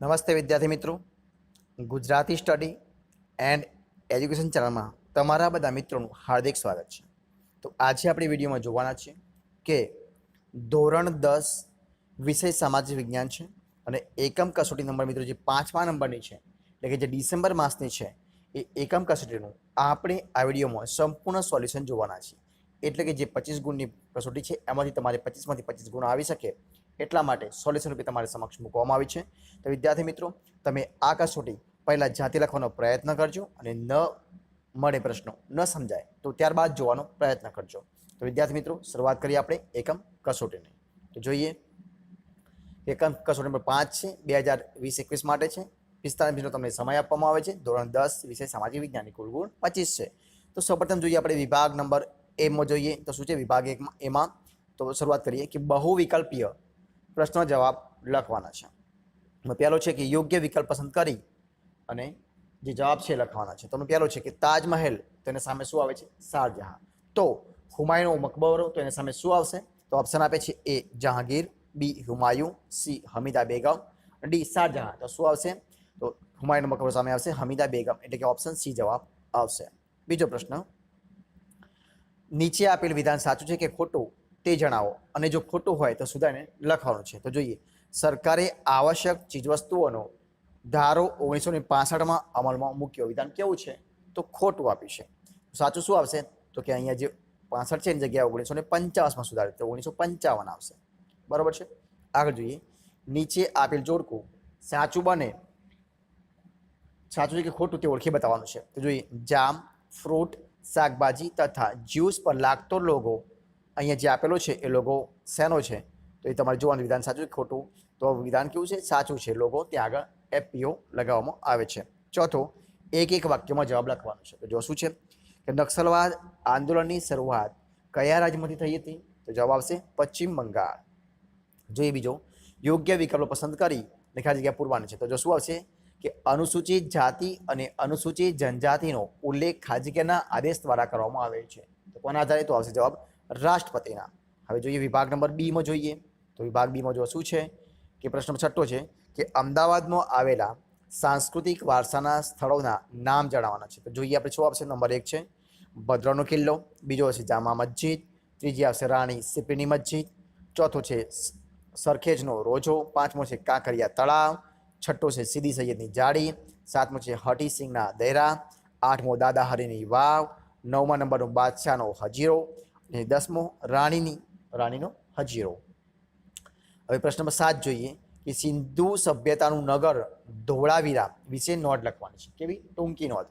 નમસ્તે વિદ્યાર્થી મિત્રો. ગુજરાતી સ્ટડી એન્ડ એજ્યુકેશન ચેનલમાં તમારા બધા મિત્રોનું હાર્દિક સ્વાગત છે. તો આજે આપણે વિડીયોમાં જોવાના છે કે ધોરણ દસ વિષય સામાજિક વિજ્ઞાન છે અને એકમ કસોટી નંબર મિત્રો જે પાંચમા નંબરની છે, એટલે કે જે ડિસેમ્બર માસની છે, એ એકમ કસોટીનું આપણે આ વિડીયોમાં સંપૂર્ણ સોલ્યુશન જોવાના છીએ. એટલે કે જે પચીસ ગુણની કસોટી છે, એમાંથી તમારે પચીસમાંથી પચીસ ગુણ આવી શકે. એટલા માટે સોલ્યુશન રૂપે તમારી સમક્ષ મૂકવામાં આવી છે. તો વિદ્યાર્થી મિત્રો, તમે આ કસોટી પહેલાં જાતે લખવાનો પ્રયત્ન કરજો અને ન મળે પ્રશ્નો, ન સમજાય, તો ત્યારબાદ જોવાનો પ્રયત્ન કરજો. તો વિદ્યાર્થી મિત્રો, શરૂઆત કરીએ આપણે એકમ કસોટીની. તો જોઈએ, એકમ કસોટી નંબર પાંચ છે, બે હજાર વીસ એકવીસ માટે છે. પિસ્તાળીસ મિનિટનો તમને સમય આપવામાં આવે છે. ધોરણ દસ, વિષય સામાજિક વિજ્ઞાનની કુલ ગુણ પચીસ છે. તો સૌપ્રથમ જોઈએ આપણે વિભાગ નંબર એમાં જોઈએ, તો શું છે? વિભાગ એકમાં, એમાં તો શરૂઆત કરીએ કે બહુ વિકલ્પીય પ્રશ્નો જવાબ લખવાના છે. પહેલો છે કે યોગ્ય વિકલ્પ પસંદ કરી અને જે જવાબ છે લખવાના છે. તો પહેલો છે કે તાજમહેલ, તો એના સામે શું આવે છે? શાહજહાં તો હુમાયુનો મકબરો, તો એની સામે શું આવશે? તો ઓપ્શન આપે છે A Jahangir, B Humayun, C Hamida Begum D Shahjahan. તો શું આવશે? તો હુમાયુનો મકબરો સામે આવશે હમીદા બેગમ, એટલે કે ઓપ્શન સી જવાબ આવશે. બીજો પ્રશ્ન. નીચે આપેલ વિધાન સાચું છે કે ખોટું? તે જણાવો. અને જો ખોટું હોય તો સુધારીને લખવાનું છે. તો જોઈએ. સરકારે આવશ્યક ચીજવસ્તુઓનો ધારો ઓગણીસો ને પાસઠમાં અમલમાં મૂક્યો. વિધાન કેવું છે? તો ખોટું આપ્યું છે. સાચું શું આવશે? તો કે અહીંયા જે પાસઠ છે એની જગ્યાએ ઓગણીસો ને પંચાવનમાં સુધારે તો ઓગણીસો પંચાવન આવશે. બરાબર છે? આગળ જોઈએ. નીચે આપેલ જોડકું સાચું બને. સાચું છે કે ખોટું તે ઓળખી બતાવવાનું છે. તો જોઈએ. જામ, ફ્રૂટ, શાકભાજી તથા જ્યુસ પર લાગતો લોગો અહીંયા જે આપેલો છે એ લોગો શેનો છે, તો એ તમારે જોવાનું, વિધાન સાચું ખોટું? તો વિધાન કેવું છે? સાચું છે. લોગો ત્યાં આગળ એફપીઓ લગાવવામાં આવે છે. ચોથો, એક એક વાક્યમાં જવાબ લખવાનો છે. તો જો શું છે? કે નક્સલવાદ આંદોલનની શરૂઆત કયા રાજ્યમાંથી થઈ હતી? તો જવાબ આવશે પશ્ચિમ બંગાળ. જોઈએ બીજો, યોગ્ય વિકલ્પો પસંદ કરી લેખા જગ્યા પૂરવાની છે. તો જો શું આવશે? કે અનુસૂચિત જાતિ અને અનુસૂચિત જનજાતિનો ઉલ્લેખ ખાજગીના આદેશ દ્વારા કરવામાં આવે છે. તો કોના આધારે તો આવશે? જવાબ રાષ્ટ્રપતિના. હવે જોઈએ વિભાગ નંબર બીમાં જોઈએ. તો વિભાગ બીમાં જો શું છે? કે પ્રશ્ન છઠ્ઠો છે કે અમદાવાદમાં આવેલા સાંસ્કૃતિક વારસાના સ્થળોના નામ જણાવવાના છે. તો જોઈએ આપણે શું આવશે નંબર એક છે. ભદ્રનો કિલ્લો, બીજો હશે જામા મસ્જિદ, ત્રીજી આવશે રાણી સિપ્રીની મસ્જિદ, ચોથો છે સરખેજનો રોજો, પાંચમો છે કાંકરિયા તળાવ, છઠ્ઠો છે સીદી સૈયદની જાળી, સાતમો છે હટી સિંહના દહેરા, આઠમો દાદા હરીની વાવ, નવમા નંબરનો બાદશાહનો હજીરો અને દસમો રાણીની, રાણીનો હજીરો. હવે પ્રશ્ન નંબર સાત જોઈએ કે સિંધુ સભ્યતાનું નગર ધોળાવીરા વિશે નોંધ લખવાની છે. કેવી? ટૂંકી નોંધ.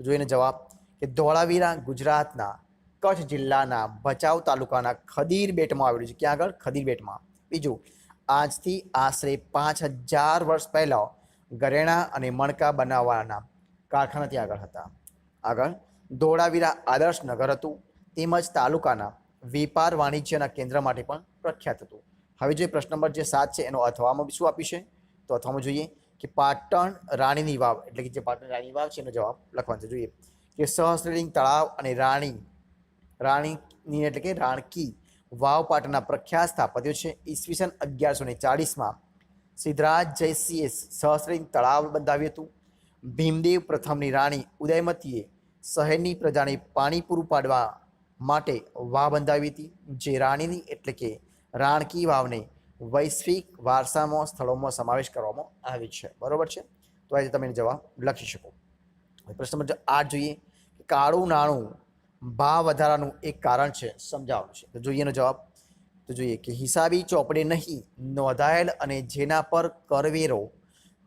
જોઈને જવાબ કે ધોળાવીરા ગુજરાતના કચ્છ જિલ્લાના ભચાઉ તાલુકાના ખદીર બેટમાં આવેલું છે. ક્યાં આગળ? ખદીર બેટમાં બીજું, આજથી આશરે પાંચ હજાર વર્ષ પહેલાં ગરેણા અને મણકા બનાવવાના કારખાના ત્યાં આગળ હતા. આગળ, ધોળાવીરા આદર્શ નગર હતું. તેમજ તાલુકાના વેપાર વાણિજ્યના કેન્દ્ર માટે પણ પ્રખ્યાત હતું. હવે જે પ્રશ્ન નંબર જે સાત છે એનો અથવામાં શું આપ્યું છે? તો અથવામાં જોઈએ કે પાટણ રાણીની વાવ, એટલે કે જે પાટણ રાણીની વાવ છે એનો જવાબ લખવાનો જોઈએ કે સહસ્ત્રલિંગ તળાવ અને રાણી, રાણીની એટલે કે રાણકી વાવ પાટણના પ્રખ્યાત સ્થાપત્યો છે. ઈસવીસન અગિયારસો ને ચાળીસમાં સિદ્ધરાજ જયસિંહે સહસ્ત્રલિંગ તળાવ બંધાવ્યું હતું. ભીમદેવ પ્રથમની રાણી ઉદયમતીએ શહેરની પ્રજાને પાણી પૂરું પાડવા માટે વાવ બંધાવી હતી, જે રાણીની એટલે કે રાણકી વાવને વૈશ્વિક વારસામાં, સ્થળોમાં સમાવેશ કરવામાં આવી છે. બરોબર છે? તો આજે તમે જવાબ લખી શકો. પ્રશ્ન નંબર આઠ જોઈએ કાળું નાણું ભાવ વધારાનું એક કારણ છે, સમજાવવાનું છે. તો જોઈએ એનો જવાબ. તો જોઈએ કે હિસાબી ચોપડે નહીં, નોંધાયેલ અને જેના પર કરવેરો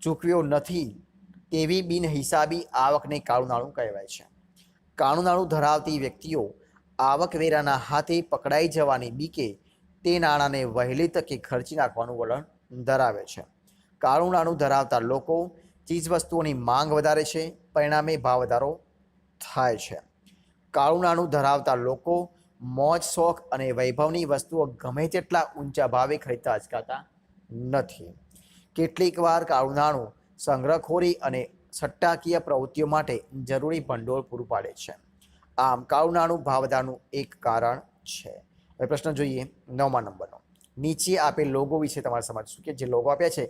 ચૂકવ્યો નથી, તેવી બિનહિસાબી આવકને કાળું નાણું કહેવાય છે. કાળું નાણું ધરાવતી વ્યક્તિઓ આવકવેરાના હાથે પકડાઈ જવાની બીકે તે નાણાંને વહેલી તકે ખર્ચી નાખવાનું વલણ ધરાવે છે. કાળું નાણું ધરાવતા લોકો ચીજવસ્તુઓની માંગ વધારે છે, પરિણામે ભાવ વધારો થાય છે. કાળું નાણું ધરાવતા લોકો મોજ, શોખ અને વૈભવની વસ્તુઓ ગમે તેટલા ઊંચા ભાવે ખરીદતા અચકાતા નથી. કેટલીક વાર કાળું નાણું સંગ્રહખોરી અને સટ્ટાકીય પ્રવૃત્તિઓ માટે જરૂરી ભંડોળ પૂરું પાડે છે. આમ કાઉનાણું ભાવધાનું એક કારણ છે. હવે પ્રશ્ન જોઈએ નવમા નંબરનો. નીચે આપેલ લોગો વિશે તમારે સમજશું કે જે લોગો આપ્યા છે,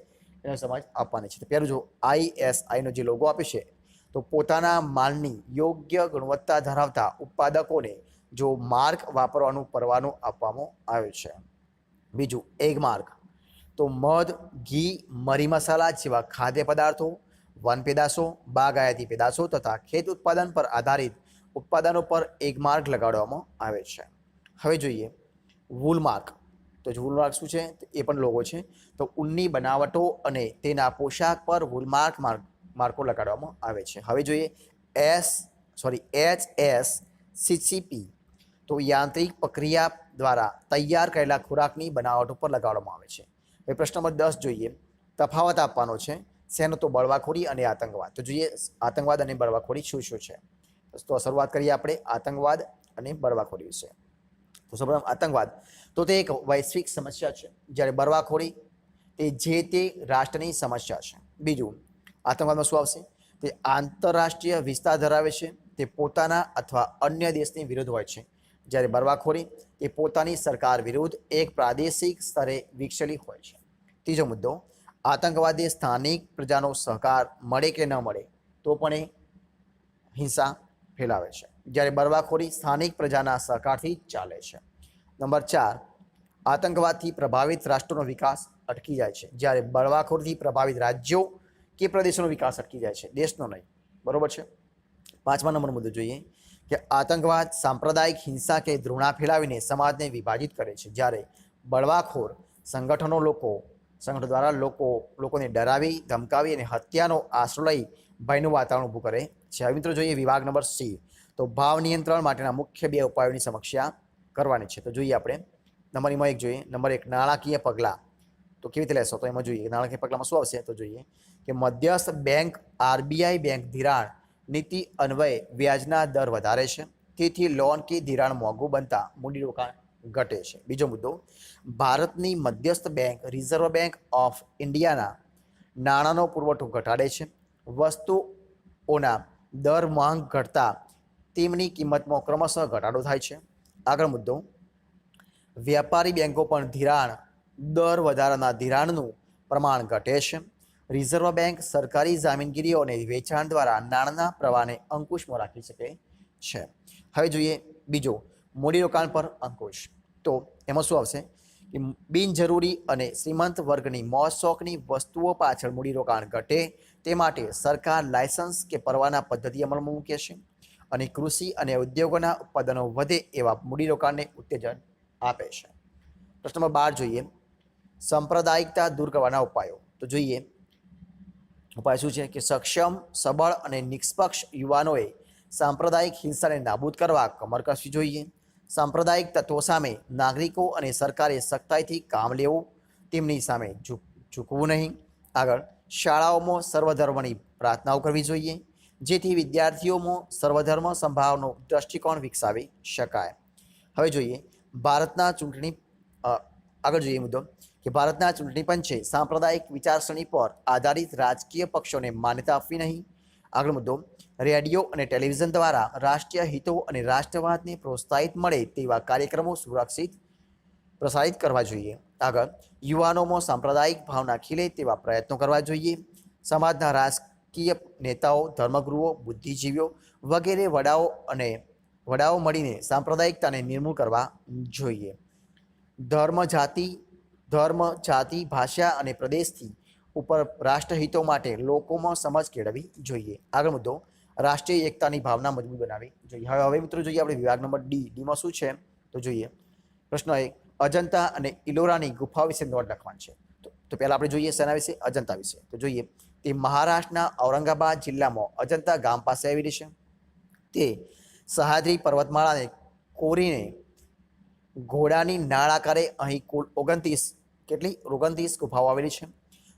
એનો સમજ આપવાની છે. તો પહેલું જો આઈએસઆઈનો જે લોગો આપે છે, તો પોતાના માલની યોગ્ય ગુણવત્તા ધરાવતા ઉત્પાદકોને જો માર્ક વાપરવાનું પરવાનું આપવામાં આવ્યો છે. બીજું એગ માર્ક તો મધ, ઘી, મરી મસાલા જેવા ખાદ્ય પદાર્થો વન પેદાશો બાગાયતી પેદાશો તથા ખેત ઉત્પાદન પર આધારિત ઉત્પાદનો પર એક માર્ક લગાડવામાં આવે છે. હવે જોઈએ વૂલ માર્ક તો જ વૂલમાર્ક શું છે? એ પણ લોગો છે. તો ઊનની બનાવટો અને તેના પોશાક પર વૂલમાર્ક માર્ક, માર્કો લગાડવામાં આવે છે. હવે જોઈએ S sorry H S CCP. તો યાંત્રિક પ્રક્રિયા દ્વારા તૈયાર કરેલા ખોરાકની બનાવટ ઉપર લગાડવામાં આવે છે. હવે પ્રશ્ન નંબર દસ જોઈએ. તફાવત આપવાનો છે. શેનો તો બળવાખોરી અને આતંકવાદ. તો જોઈએ આતંકવાદ અને બળવાખોરી શું શું છે? તો શરૂઆત કરીએ આપણે આતંકવાદ અને બળવાખોરી વિશે. તો સૌપ્રથમ આતંકવાદ. તો તે એક વૈશ્વિક સમસ્યા છે. જ્યારે બળવાખોરી તે જે તે રાષ્ટ્રની સમસ્યા છે. બીજું, આતંકવાદમાં શું આવશે? તે આંતરરાષ્ટ્રીય વિસ્તાર ધરાવે છે. તે પોતાના અથવા અન્ય દેશની વિરુદ્ધ હોય છે. જ્યારે બળવાખોરી તે પોતાની સરકાર વિરુદ્ધ એક પ્રાદેશિક સ્તરે વિકસેલી હોય છે. ત્રીજો મુદ્દો, આતંકવાદી સ્થાનિક પ્રજાનો સહકાર મળે કે ન મળે? તો પણ એ હિંસા ફેલાવે છે. જ્યારે બળવાખોરી સ્થાનિક પ્રજાના સહકારથી ચાલે છે. નંબર ચાર, આતંકવાદથી પ્રભાવિત રાષ્ટ્રોનો વિકાસ અટકી જાય છે. જ્યારે બળવાખોરથી પ્રભાવિત રાજ્યો કે પ્રદેશોનો વિકાસ અટકી જાય છે. દેશનો નહીં. બરોબર છે? પાંચમા નંબર મુદ્દો જોઈએ કે આતંકવાદ સાંપ્રદાયિક હિંસા કે ધૃણા ફેલાવીને સમાજને વિભાજિત કરે છે. જ્યારે બળવાખોર સંગઠનો લોકો, સંગઠનો દ્વારા લોકો, લોકોને ડરાવી, ધમકાવી અને હત્યાનો આશરો લઈ ભયનું વાતાવરણ ઊભું કરે છે. હવે મિત્રો જોઈએ વિભાગ નંબર સી. તો ભાવ નિયંત્રણ માટેના મુખ્ય બે ઉપાયોની સમીક્ષા કરવાની છે. તો જોઈએ આપણે. નંબર એમાં એક જોઈએ. નંબર એક, નાણાકીય પગલાં. તો કેવી રીતે લેશો? તો એમાં જોઈએ. નાણાકીય પગલામાં શું આવશે? તો જોઈએ કે મધ્યસ્થ બેંક, આરબીઆઈ બેંક ધિરાણ, નીતિ અન્વયે, વ્યાજના દર વધારે છે. તેથી લોન કે ધિરાણ મોંઘું બનતા મૂડીરોકાણ ઘટે છે. બીજો મુદ્દો, ભારતની મધ્યસ્થ બેંક, રિઝર્વ બેંક ઓફ ઇન્ડિયાના નાણાંનો પુરવઠો ઘટાડે છે. વસ્તુઓના દર માંગ ઘટતા તેમની કિંમતમાં ક્રમશઃ ઘટાડો થાય છે. આગળ મુદ્દો. વ્યાપારી બેંકો પણ ધિરાણ દર વધારાના ધિરાણનું પ્રમાણ ઘટે છે. રિઝર્વ બેંક સરકારી જામીનગીરીઓને વેચાણ દ્વારા નાણાંના પ્રવાહને અંકુશમાં રાખી શકે છે. હવે જોઈએ બીજો, મૂડીરોકાણ પર અંકુશ. તો એમાં શું આવશે? બિનજરૂરી અને શ્રીમંત વર્ગની મોજ શોખની વસ્તુઓ પાછળ મૂડીરોકાણ ઘટે તે માટે સરકાર લાયસન્સ કે પરવાના પદ્ધતિ અમલમાં મૂકે છે અને કૃષિ અને ઉદ્યોગોના ઉત્પાદનો વધે એવા મૂડીરોકાણને ઉત્તેજન આપે છે. પ્રશ્ન નંબર બાર જોઈએ. સાંપ્રદાયિકતા દૂર કરવાના ઉપાયો. તો જોઈએ. ઉપાય શું છે? કે સક્ષમ, સબળ અને નિષ્પક્ષ યુવાનોએ સાંપ્રદાયિક હિંસાને નાબૂદ કરવા કમર કસવી જોઈએ. સાંપ્રદાયિક તત્વો સામે નાગરિકો અને સરકારે સખ્તાઈથી કામ લેવું તેમની સામે ઝૂક, ઝૂકવું નહીં. આગળ, શાળાઓમાં સર્વધર્મની પ્રાર્થનાઓ કરવી જોઈએ, જેથી વિદ્યાર્થીઓમાં સર્વધર્મ સંભાવનો દ્રષ્ટિકોણ વિકસાવી શકાય. હવે જોઈએ ભારતના ચૂંટણી આગળ જોઈએ મુદ્દો, કે ભારતના ચૂંટણી પંચે સાંપ્રદાયિક વિચારસરણી પર આધારિત રાજકીય પક્ષોને માન્યતા આપવી નહીં. આગળ મુદ્દો રેડિયો અને ટેલિવિઝન દ્વારા રાષ્ટ્રીય હિતો અને રાષ્ટ્રવાદને પ્રોત્સાહિત મળે તેવા કાર્યક્રમો સુરક્ષિત, પ્રસારિત કરવા જોઈએ. આગળ, યુવાનોમાં સાંપ્રદાયિક ભાવના ખીલે તેવા પ્રયત્નો કરવા જોઈએ. સમાજના રાજકીય નેતાઓ, ધર્મગુરુઓ, બુદ્ધિજીવીઓ વગેરે વડાઓ અને વડાઓ મળીને સાંપ્રદાયિકતાને નિર્મૂળ કરવા જોઈએ. ધર્મ જાતિ ધર્મ જાતિ, ભાષા અને પ્રદેશથી ઉપર રાષ્ટ્રહિતો માટે લોકોમાં સમજ કેળવવી જોઈએ. આગળ મુદ્દો, રાષ્ટ્રીય એકતાની ભાવના મજબૂત બનાવવી જોઈએ. હવે હવે મિત્રો જોઈએ આપણે વિભાગ નંબર ડી. ડીમાં શું છે? તો જોઈએ. પ્રશ્ન એક, અજંતા અને ઇલોરાની ગુફા વિશે નોટ લખવાનું છે. તો પહેલાં આપણે જોઈએ શેના વિશે, અજંતા વિશે. તો જોઈએ, તે મહારાષ્ટ્રના ઔરંગાબાદ જિલ્લામાં અજંતા ગામ પાસે આવેલી છે. તે સહાદ્રી પર્વતમાળાને કોરીને ઘોડાની નાળ આકારે અહીં કુલ ઓગણત્રીસ, કેટલી? ઓગણત્રીસ ગુફાઓ આવેલી છે.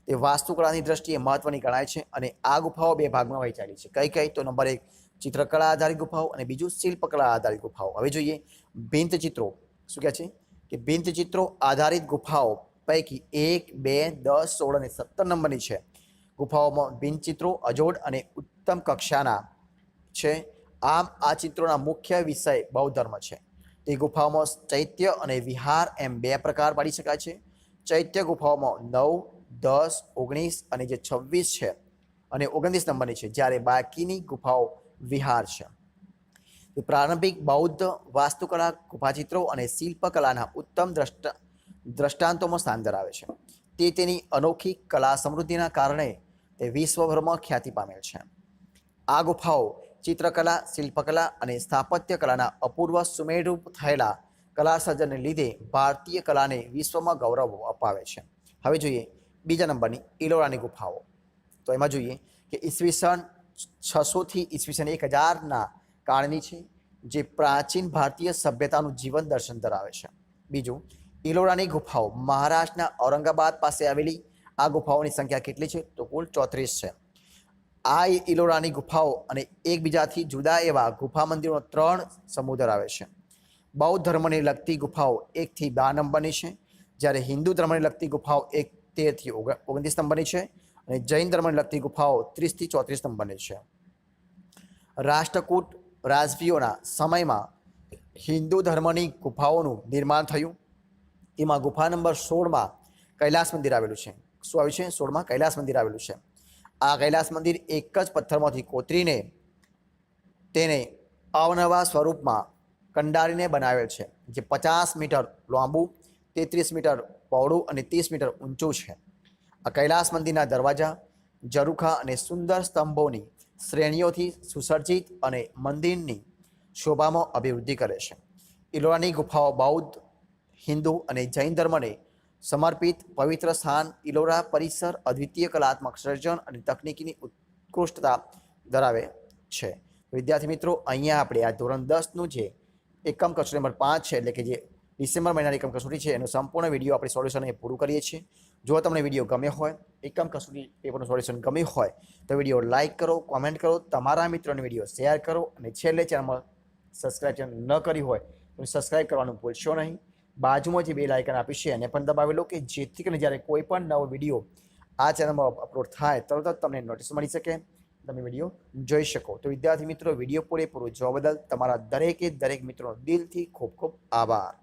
તે વાસ્તુકળાની દ્રષ્ટિએ મહત્વની ગણાય છે અને આ ગુફાઓ બે ભાગમાં વહેંચાયેલી છે. કઈ કઈ? તો નંબર એક, ચિત્રકળા આધારિત ગુફાઓ અને બીજું શિલ્પકળા આધારિત ગુફાઓ. હવે જોઈએ ભિંત ચિત્રો. શું કહે છે? કે ભિંત ચિત્રો આધારિત ગુફાઓ પૈકી એક, બે, દસ, સોળ અને સત્તર નંબરની છે. ગુફાઓમાં ભિંત ચિત્રો, અજોડ અને ઉત્તમ કક્ષાના છે. આમ આ ચિત્રોના મુખ્ય વિષય બૌદ્ધ ધર્મ છે. તે ગુફાઓમાં ચૈત્ય અને વિહાર એમ બે પ્રકાર પાડી શકાય છે. ચૈત્ય ગુફાઓમાં નવ દસ, ઓગણીસ અને જે છવ્વીસ છે અને ઓગણત્રીસ નંબરની છે, જ્યારે બાકીની ગુફાઓ વિહાર છે. પ્રારંભિક બૌદ્ધ વાસ્તુકલા, ગુફાચિત્રો અને શિલ્પકલાના ઉત્તમ દ્રષ્ટ, દ્રષ્ટાંતોમાં સ્થાન ધરાવે છે. તે તેની અનોખી કલા સમૃદ્ધિના કારણે તે વિશ્વભરમાં ખ્યાતિ પામેલ છે. આ ગુફાઓ ચિત્રકલા, શિલ્પકલા અને સ્થાપત્ય કલાના અપૂર્વ સુમેળરૂપ થયેલા કલા સર્જનને લીધે ભારતીય કલાને વિશ્વમાં ગૌરવ અપાવે છે. હવે જોઈએ બીજા નંબરની ઇલોરાની ગુફાઓ. તો એમાં જોઈએ કે ઈસવીસન છસોથી ઈસવીસન એક હજારના કાળની છે, જે પ્રાચીન ભારતીય સભ્યતાનું જીવન દર્શન ધરાવે છે. બીજું ઇલોરાની ગુફાઓ મહારાષ્ટ્રના ઔરંગાબાદ પાસે આવેલી. આ ગુફાઓની સંખ્યા કેટલી છે? તો કુલ ચોત્રીસ છે. આ ઇલોરાની ગુફાઓ અને એકબીજાથી જુદા એવા ગુફા મંદિરોનો ત્રણ સમૂહ ધરાવે છે. બૌદ્ધ ધર્મને લગતી ગુફાઓ એકથી બાર નંબરની છે. જ્યારે હિન્દુ ધર્મને લગતી ગુફાઓ એક તેરથી ઓગ- ઓગણત્રીસ નંબરની છે અને જૈન ધર્મને લગતી ગુફાઓ ત્રીસથી ચોત્રીસ નંબરની છે. રાષ્ટ્રકૂટ રાજવીઓના સમયમાં હિન્દુ ધર્મની ગુફાઓનું નિર્માણ થયું. એમાં ગુફા નંબર સોળમાં કૈલાસ મંદિર આવેલું છે. શું આવ્યું છે? સોળમાં કૈલાસ મંદિર આવેલું છે. આ કૈલાસ મંદિર એક જ પથ્થરમાંથી કોતરીને તેને અવનવા સ્વરૂપમાં કંડારીને બનાવેલ છે, જે પચાસ મીટર લાંબુ તેત્રીસ મીટર પહોળું અને ત્રીસ મીટર ઊંચું છે. આ કૈલાસ મંદિરના દરવાજા, ઝરૂખા અને સુંદર સ્તંભોની શ્રેણીઓથી સુસજ્જિત અને મંદિરની શોભામાં અભિવૃદ્ધિ કરે છે. ઇલોરાની ગુફાઓ બૌદ્ધ, હિન્દુ અને જૈન ધર્મને સમર્પિત પવિત્ર સ્થાન ઇલોરા પરિસર અદ્વિતીય કલાત્મક સર્જન અને તકનીકીની ઉત્કૃષ્ટતા ધરાવે છે. વિદ્યાર્થી મિત્રો, અહીંયા આપણે આ ધોરણ દસનું જે એકમ કક્ષ નંબર પાંચ છે, એટલે કે જે ડિસેમ્બર મહિનાની એકમ કસોટી છે. એનું સંપૂર્ણ વીડિયો આપણે સોલ્યુશન એ પૂરું કરીએ છીએ. જો તમને વીડિયો ગમ્યો હોય, એકમ કસોટી પેપરનું સોલ્યુશન ગમ્યું હોય, તો વીડિયો લાઇક કરો, કોમેન્ટ કરો, તમારા મિત્રોને વીડિયો શેર કરો અને છેલ્લે ચેનલમાં સબસ્ક્રાઈબ ન કરી હોય, તો સબસ્ક્રાઇબ કરવાનું ભૂલશો નહીં. બાજુમાં જે બે લાઇકન આપી છે, એને પણ દબાવી લો કે જેથી કરીને જ્યારે કોઈ પણ નવો વીડિયો આ ચેનલમાં અપલોડ થાય, તરત જ તમને નોટિસ મળી શકે, તમે વીડિયો જોઈ શકો. તો વિદ્યાર્થી મિત્રો, વીડિયો પૂરેપૂરો જોવા બદલ તમારા દરેકે દરેક મિત્રોનો દિલથી ખૂબ ખૂબ આભાર.